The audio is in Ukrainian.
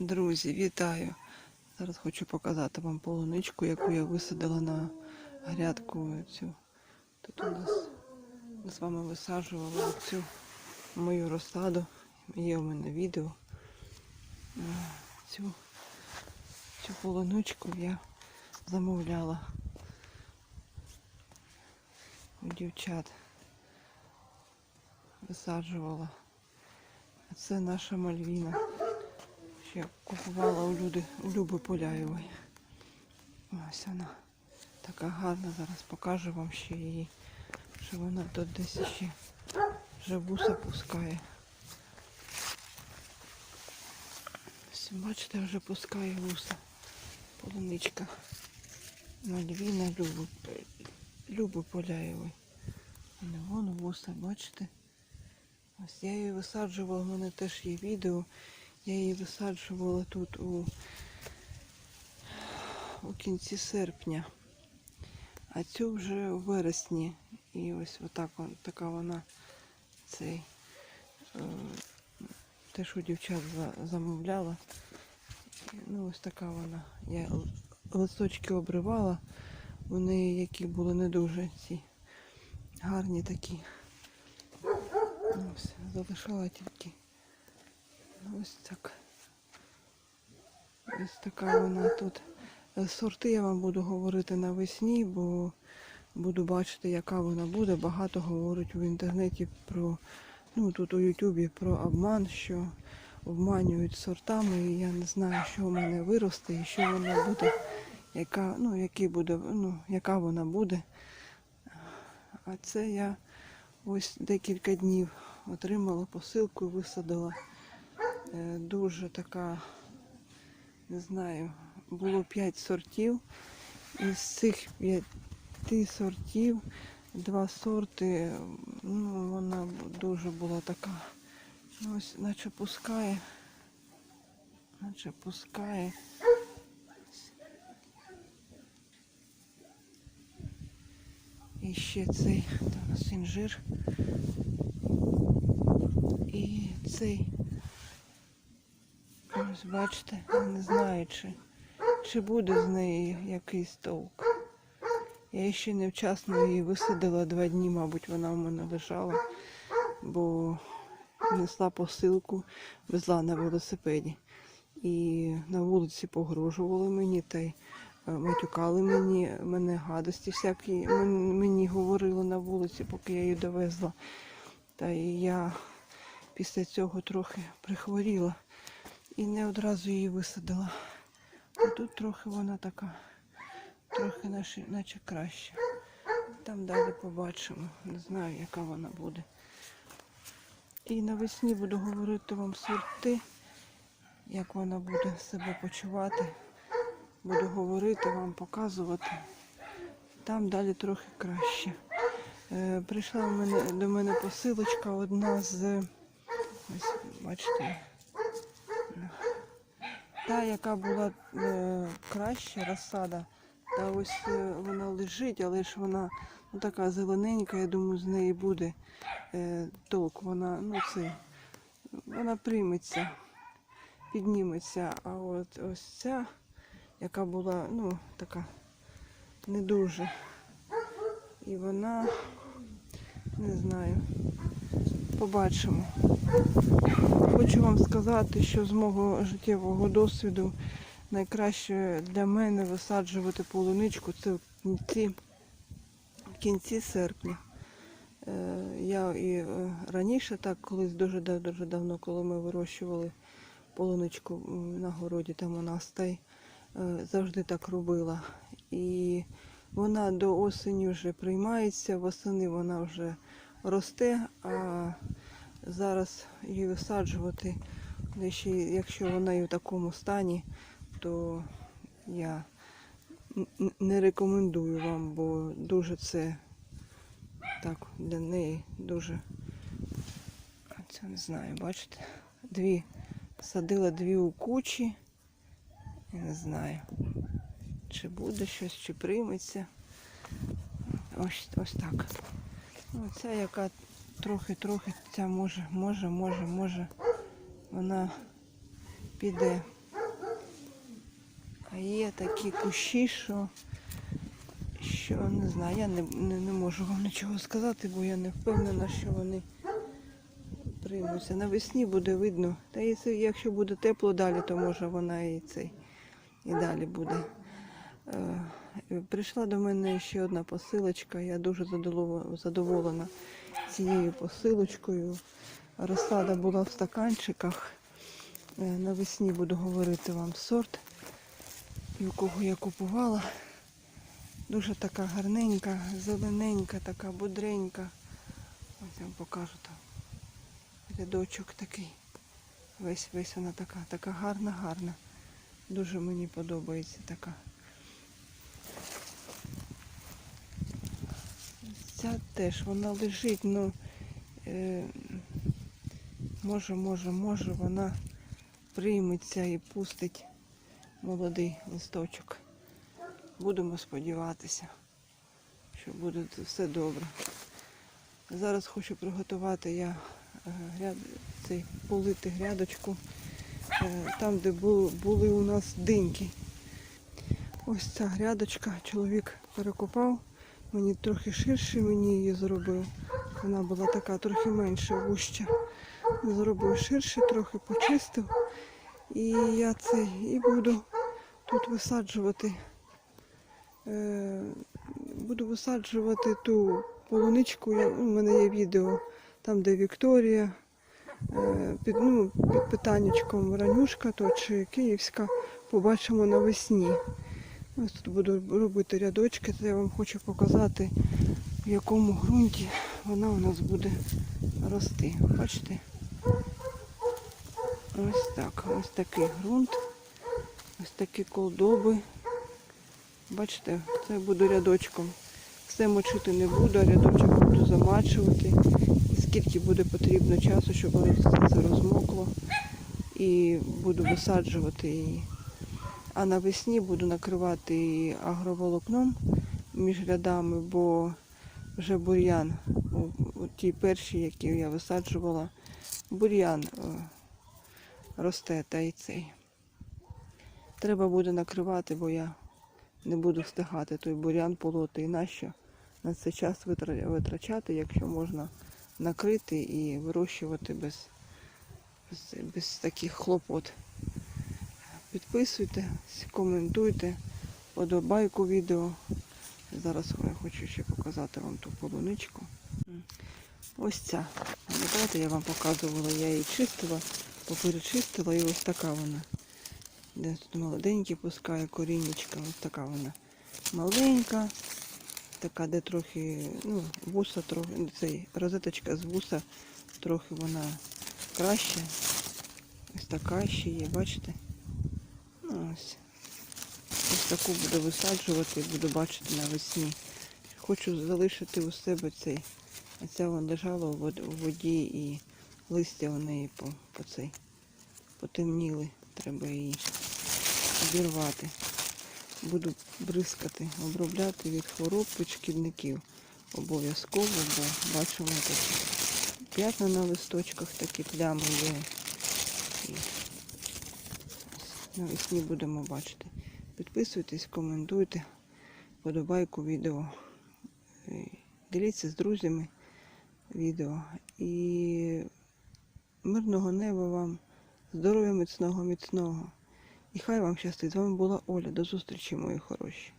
Друзі, вітаю! Зараз хочу показати вам полуничку, яку я висадила на грядку цю. Тут у нас з вами висаджували цю мою розсаду. Є у мене відео. Е, Цю, цю полуничку я замовляла у дівчат. Висаджувала. Це наша Мальвіна. Ще купувала у люди у Люби Поляєвої. Ось вона така гарна. Зараз покажу вам ще її. Що вона тут десь ще живуса пускає. Ось, бачите, вже пускає вуса. Полуничка. Мальвіна Люби, Люби Поляєвої. Вон вуса, бачите? Ось я її висаджувала, у мене теж є відео. Я її висаджувала тут у, у кінці серпня, а цю вже у вересні. І ось отак така вона цей е, теж у дівчат замовляла. Ну ось така вона. Я листочки обривала, вони які були не дуже ці гарні такі. Ну, Ось, залишала тільки. Ось так. Ось така вона тут. Сорти я вам буду говорити навесні, бо буду бачити, яка вона буде. Багато говорять в інтернеті про, ну тут у Ютубі про обман, що обманюють сортами, і я не знаю, що в мене виросте і що вона буде, яка, ну, який буде, ну, яка вона буде. А це я ось декілька днів отримала посилку і висадила. Е, Дуже така, не знаю, було 5 сортів. Із цих п'яти сортів два сорти, ну, вона дуже була така, ну, ось наче пускає, наче пускає. І ще цей, там нас. І цей. Ось бачите, не знаю, чи, чи буде з неї якийсь толк. Я ще невчасно її висадила два дні, мабуть, вона в мене лежала, бо несла посилку, везла на велосипеді. І на вулиці погрожували мені та й е, матюкали мені, мене гадості всякі мені говорили на вулиці, поки я її довезла. Та і я після цього трохи прихворіла і не одразу її висадила. А тут трохи вона така, трохи наче, наче краще. Там далі побачимо. Не знаю, яка вона буде. І навесні буду говорити вам сорти, як вона буде себе почувати. Буду говорити вам, показувати. Там далі трохи краще. Е, прийшла мене, до мене посилочка одна з. Ось, бачите. Та, яка була е, краща розсада, та ось е, вона лежить, але ж вона ну, така зелененька, я думаю, з неї буде е, толк. Вона, ну це, вона прийметься, підніметься. А от ось ця, яка була, ну, така не дуже. І вона, не знаю, побачимо. Хочу вам сказати, що з мого життєвого досвіду найкраще для мене висаджувати полуничку це в кінці, в кінці серпня. Е, Я і е, раніше так, колись дуже дуже давно, коли ми вирощували полуничку на городі, там у нас та й е, завжди так робила. І вона до осені вже приймається, восени вона вже росте, а зараз її висаджувати, ще, якщо вона і в такому стані, то я не рекомендую вам, бо дуже це так для неї дуже. Це не знаю, бачите? Дві садила дві у кучі. Я не знаю, чи буде щось, чи прийметься. Ось, ось так. Ну, ця яка трохи-трохи, ця може, може, може, може, вона піде А є такі кущі, що, що не знаю, я не, не, не можу вам нічого сказати, бо я не впевнена, що вони приймуться. Навесні буде видно. Та і якщо буде тепло далі, то може вона і цей і далі буде. Прийшла до мене ще одна посилочка. Я дуже задоволена цією посилочкою. Розсада була в стаканчиках. Е, Навесні буду говорити вам сорт, у кого я купувала. Дуже така гарненька, зелененька, така бодренька. Ось я вам покажу там. Рядочок такий. Весь весь вона така, така гарна, гарна. Дуже мені подобається така. Ця теж вона лежить, ну е, може, може, може вона прийметься і пустить молодий листочок. Будемо сподіватися, що буде все добре. Зараз хочу приготувати я е, гряд... цей, полити грядочку е, там, де бу- були у нас диньки. Ось ця грядочка чоловік перекопав. Мені трохи ширше мені її зробив. Вона була така трохи менше, вуща. Зробив ширше, трохи почистив. І я це і буду тут висаджувати. Е, буду висаджувати ту полуничку. Ну, у мене є відео там, де Вікторія. Е, під, ну, під питаннячком Ранюшка то чи Київська. Побачимо навесні. Ось тут буду робити рядочки, то я вам хочу показати, в якому ґрунті вона у нас буде рости. Бачите? Ось так. Ось такий ґрунт. Ось такі колдоби. Бачите, це буду рядочком. Все мочити не буду, а рядочок буду замачувати. І скільки буде потрібно часу, щоб воно все це розмокло. І буду висаджувати її. А навесні буду накривати агроволокном між рядами, бо вже бур'ян, у- у ті перші, які я висаджувала, бур'ян е, росте та й цей. Треба буде накривати, бо я не буду встигати той бур'ян полоти. І нащо на це час витрачати, якщо можна накрити і вирощувати без, без, без таких хлопот. Підписуйте, коментуйте, подобайку відео. Зараз я хочу ще показати вам ту полуничку. Ось ця. Пам'ятаєте, я вам показувала, я її чистила, поперечистила і ось така вона. Де тут молоденькі пускає корінечка, ось така вона маленька, така, де трохи, ну, вуса трохи, цей розеточка з вуса трохи вона краща. Ось така ще є, бачите? Ось. Ось таку буду висаджувати, і буду бачити навесні. Хочу залишити у себе цей. А ця вона лежала у воді і листя у неї по, по цей потемніли. Треба її обірвати. Буду бризкати, обробляти від хвороб, від шкідників. Обов'язково, бо бачимо такі п'ятна на листочках, такі плями є. Навесні будемо бачити. Підписуйтесь, коментуйте, подобайку відео. Е, Діліться з друзями відео. І мирного неба вам, здоров'я міцного, міцного. І хай вам щастить. З вами була Оля. До зустрічі, мої хороші.